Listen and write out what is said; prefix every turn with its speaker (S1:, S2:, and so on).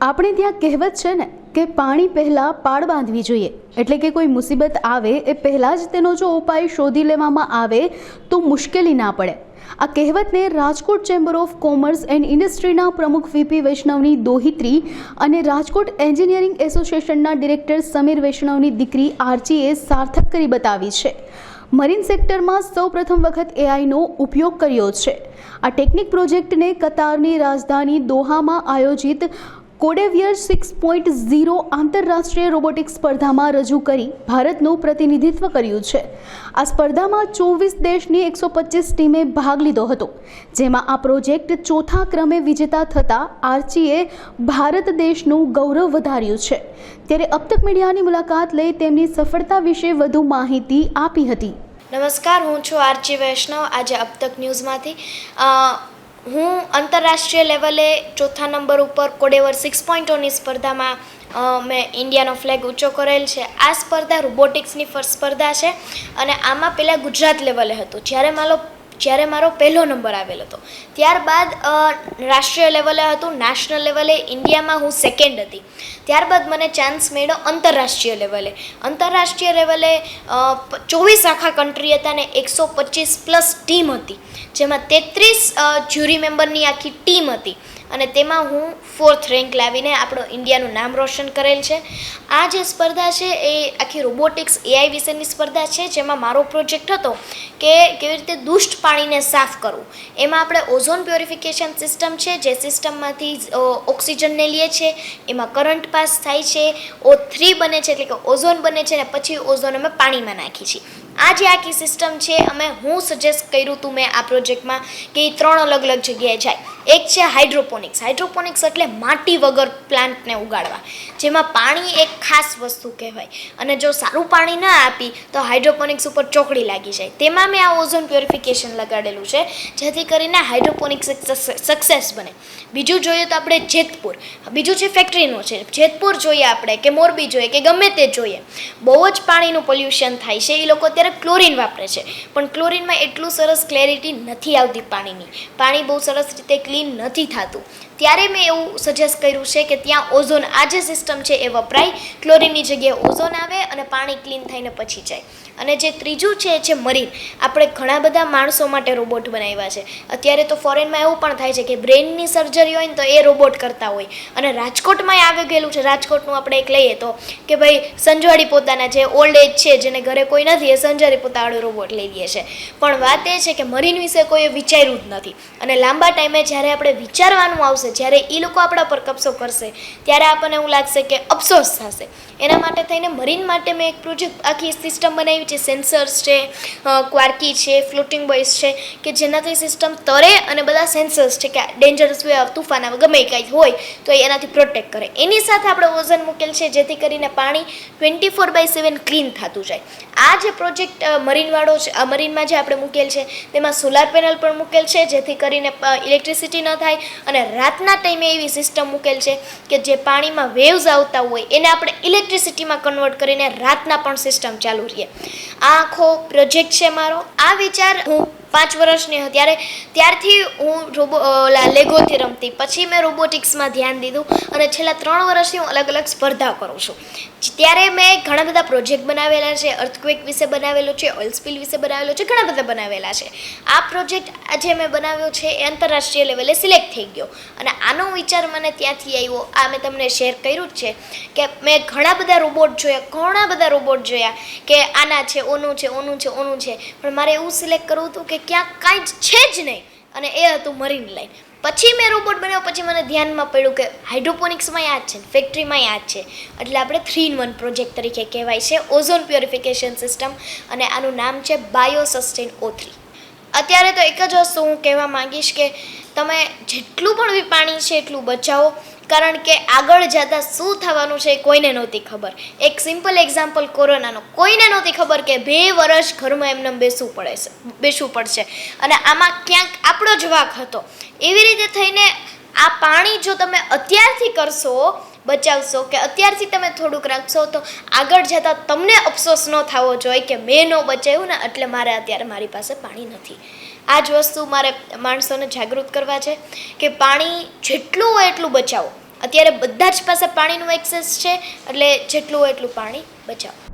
S1: આપણે ત્યાં કહેવત છે ને કે પાણી પહેલાં પાળ બાંધવી જોઈએ. એટલે કે કોઈ મુસીબત આવે એ પહેલાં જ તેનો જો ઉપાય શોધી લેવામાં આવે તો મુશ્કેલી ના પડે. આ કહેવતને Rajkot chamber of commerce and ઇન્ડસ્ટ્રીના પ્રમુખ વીપી વૈષ્ણવની દોહિત્રી અને રાજકોટ એન્જિનિયરિંગ એસોસિએશનના ડિરેક્ટર સમીર વૈષ્ણવની દીકરી આરચીએ સાર્થક કરી બતાવી છે. મરીન સેક્ટરમાં સૌ પ્રથમ વખત એઆઈનો ઉપયોગ કર્યો છે. આ ટેકનિક પ્રોજેક્ટને કતારની રાજધાની દોહામાં આયોજિત કોડેવિયર સિક્સ પોઈન્ટ ઝીરો આંતરરાષ્ટ્રીય રોબોટિક્સ સ્પર્ધામાં રજૂ કરી ભારતનું પ્રતિનિધિત્વ કર્યું છે. આ સ્પર્ધામાં ચોવીસ દેશની એકસો પચીસ ટીમે ભાગ લીધો હતો, જેમાં આ પ્રોજેક્ટ ચોથા ક્રમે વિજેતા થતાં આર્ચીએ ભારત દેશનું ગૌરવ વધાર્યું છે. ત્યારે અબતક મીડિયાની મુલાકાત લઈ તેમની સફળતા વિશે વધુ માહિતી આપી હતી.
S2: નમસ્કાર, હું છું આરજી વૈષ્ણવ, આજે અબતક ન્યૂઝમાંથી. હું આંતરરાષ્ટ્રીય લેવલે ચોથા નંબર ઉપર કોડેવર સિક્સ પોઈન્ટોની સ્પર્ધામાં મેં ઇન્ડિયાનો ફ્લેગ ઊંચો કરેલ છે. આ સ્પર્ધા રોબોટિક્સની સ્પર્ધા છે અને આમાં પહેલાં ગુજરાત લેવલે હતું. જ્યારે મારો જ્યારે મારો પહેલો નંબર આવેલ હતો. ત્યારબાદ રાષ્ટ્રીય લેવલે હતું નેશનલ લેવલે, ઇન્ડિયામાં હું સેકન્ડ હતી. ત્યારબાદ મને ચાન્સ મળ્યો આંતરરાષ્ટ્રીય લેવલે આંતરરાષ્ટ્રીય લેવલે ચોવીસ આખા કન્ટ્રી હતા ને એકસો પચીસ પ્લસ ટીમ હતી. જેમાં તેત્રીસ જ્યુરી મેમ્બરની આખી ટીમ હતી. અને તેમાં હું ફોર્થ રેન્ક લાવીને આપણો ઇન્ડિયાનું નામ રોશન કરેલ છે. આ જે સ્પર્ધા છે એ આખી રોબોટિક્સ એઆઈ વિશેની સ્પર્ધા છે, જેમાં મારો પ્રોજેક્ટ હતો કે કેવી રીતે દુષ્ટ પાણીને સાફ કરવું. એમાં આપણે ઓઝોન પ્યોરિફિકેશન સિસ્ટમ છે, જે સિસ્ટમમાંથી ઓક્સિજનને લઈએ છીએ એમાં કરંટ પાસ થાય છે ઓ થ્રી બને છે એટલે કે ઓઝોન બને છે ને પછી ઓઝોન અમે પાણીમાં નાખીએ છીએ. આ જે આખી સિસ્ટમ છે, અમે હું સજેસ્ટ કર્યું હતું મેં આ પ્રોજેક્ટમાં કે એ ત્રણ અલગ અલગ જગ્યાએ જાય. એક છે હાઇડ્રોપોનિક્સ હાઇડ્રોપોનિક્સ એટલે માટી વગર પ્લાન્ટને ઉગાડવા, જેમાં પાણી એક ખાસ વસ્તુ કહેવાય. અને જો સારું પાણી ના આપી, તો હાઇડ્રોપોનિક્સ ઉપર ચોકડી લાગી જાય. તેમાં મેં આ ઓઝોન પ્યોરિફિકેશન લગાડેલું છે, જેથી કરીને હાઇડ્રોપોનિક્સ સક્સેસ બને. બીજું જોઈએ તો આપણે જેતપુર. બીજું છે ફેક્ટરીનું છે. જેતપુર જોઈએ આપણે, કે મોરબી જોઈએ, કે ગમે તે જોઈએ. બહુ જ પાણીનું પોલ્યુશન થાય છે એ લોકો અત્યારે ક્લોરીન વાપરે છે. પણ ક્લોરીનમાં એટલું સરસ ક્લેરિટી નથી આવતી પાણીની. પાણી બહુ સરસ રીતે ક્લીન નથી થતું. ત્યારે મેં એવું સજેસ્ટ કર્યું છે કે ત્યાં ઓઝોન આ જે સિસ્ટમ છે એ વપરાય. ક્લોરીનની જગ્યાએ ઓઝોન આવે અને પાણી ક્લીન થઈને પછી જાય. અને જે ત્રીજું છે છે મરીન. આપણે ઘણા બધા માણસો માટે રોબોટ બનાવ્યા છે. અત્યારે તો ફોરેનમાં એવું પણ થાય છે કે બ્રેનની સર્જરી હોય ને તો એ રોબોટ કરતા હોય. અને રાજકોટમાં આવી ગયેલું છે. રાજકોટનું આપણે એક લઈએ તો કે ભાઈ સંજવાડી પોતાના જે ઓલ્ડ એજ છે, જેને ઘરે કોઈ નથી, એ સંજવાડી પોતાનો રોબોટ લઈ લે છે. પણ વાત એ છે કે મરીન વિશે કોઈએ વિચાર્યું જ નથી. અને લાંબા ટાઈમે જ્યારે આપણે વિચારવાનું આવશે, જ્યારે એ લોકો આપણા પર કબજો કરશે, ત્યારે આપણને એવું લાગશે કે અફસોસ થશે. એના માટે થઈને મરીન માટે મેં એક પ્રોજેક્ટ આખી સિસ્ટમ બનાવી છે. સેન્સર્સ છે ક્વાર્કી છે ફ્લોટિંગ બોઇસ છે, કે જેનાથી સિસ્ટમ તરે અને બધા સેન્સર્સ છે કે ડેન્જરસ વે તુફાન ગમે કાંઈ હોય, તો એનાથી પ્રોટેક્ટ કરે. એની સાથે આપણે ઓઝન મૂકેલ છે, જેથી કરીને પાણી twenty four by seven clean થતું જાય. આ જે પ્રોજેક્ટ મરીનવાળો છે મરીનમાં જે આપણે મૂકેલ છે, તેમાં સોલાર પેનલ પણ મૂકેલ છે, જેથી કરીને ઇલેક્ટ્રિસિટી ન થાય. અને રાતના ટાઈમે એવી સિસ્ટમ મૂકેલ છે કે જે પાણીમાં વેવ્સ આવતા હોય, એને આપણે ઇલેક્ટ્રિસિટીમાં કન્વર્ટ કરીને રાતના પણ સિસ્ટમ ચાલુ રહીએ આ આખો પ્રોજેક્ટ છે મારો. આ વિચાર હું પાંચ વર્ષની હતી. ત્યારે ત્યારથી હું રોબો ઓલા લેગોથી રમતી. પછી મેં રોબોટિક્સમાં ધ્યાન દીધું અને છેલ્લા ત્રણ વર્ષથી હું અલગ અલગ સ્પર્ધા કરું છું. ત્યારે મેં ઘણા બધા પ્રોજેક્ટ બનાવેલા છે. અર્થક્વેક વિશે બનાવેલો છે ઓઇલ સ્પિલ વિશે બનાવેલો છે, ઘણા બધા બનાવેલા છે. આ પ્રોજેક્ટ જે મેં બનાવ્યો છે એ આંતરરાષ્ટ્રીય લેવલે સિલેક્ટ થઈ ગયો. અને આનો વિચાર મને ત્યાંથી આવ્યો. આ મેં તમને શેર કર્યું જ છે કે મેં ઘણા બધા રોબોટ જોયા, ઘણા બધા રોબોટ જોયા કે આના છે, ઓનું છે ઓનું છે ઓનું છે. પણ મારે એવું સિલેક્ટ કરવું હતું કે ક્યાંક કાંઈ જ છે જ નહીં. અને એ હતું મરીન લાઈન પછી મેં રોબોટ બનાવ્યો પછી મને ધ્યાનમાં પડ્યું કે હાઇડ્રોપોનિક્સમાં યાદ છે ફેક્ટરીમાં યાદ છે. એટલે આપણે થ્રી ઇન વન પ્રોજેક્ટ તરીકે કહેવાય છે ઓઝોન પ્યોરિફિકેશન સિસ્ટમ અને આનું નામ છે બાયો સસ્ટેન ઓ થ્રી અત્યારે તો એક જ વસ્તુ હું કહેવા માંગીશ કે તમે જેટલું પણ પાણી છે એટલું બચાવો. કારણ કે આગળ જતાં શું થવાનું છે કોઈને નહોતી ખબર. એક સિમ્પલ એક્ઝામ્પલ કોરોનાનો. કોઈને નહોતી ખબર કે બે વર્ષ ઘરમાં એમને બેસવું પડે છે, બેસવું પડશે. અને આમાં ક્યાંક આપણો જ વાક હતો. એવી રીતે થઈને આ પાણી જો તમે અત્યારથી કરશો બચાવશો કે અત્યારથી તમે થોડુંક રાખશો તો આગળ જતાં તમને અફસોસ ન થવો જોઈએ કે મેં ન બચાવ્યું ને એટલે મારે અત્યારે મારી પાસે પાણી નથી. આ જ વસ્તુ મારે માણસોને જાગૃત કરવા છે કે પાણી જેટલું હોય એટલું બચાવો. અત્યારે બધા જ પાસે પાણીનું એક્સેસ છે એટલે જેટલું હોય એટલું પાણી બચાવો.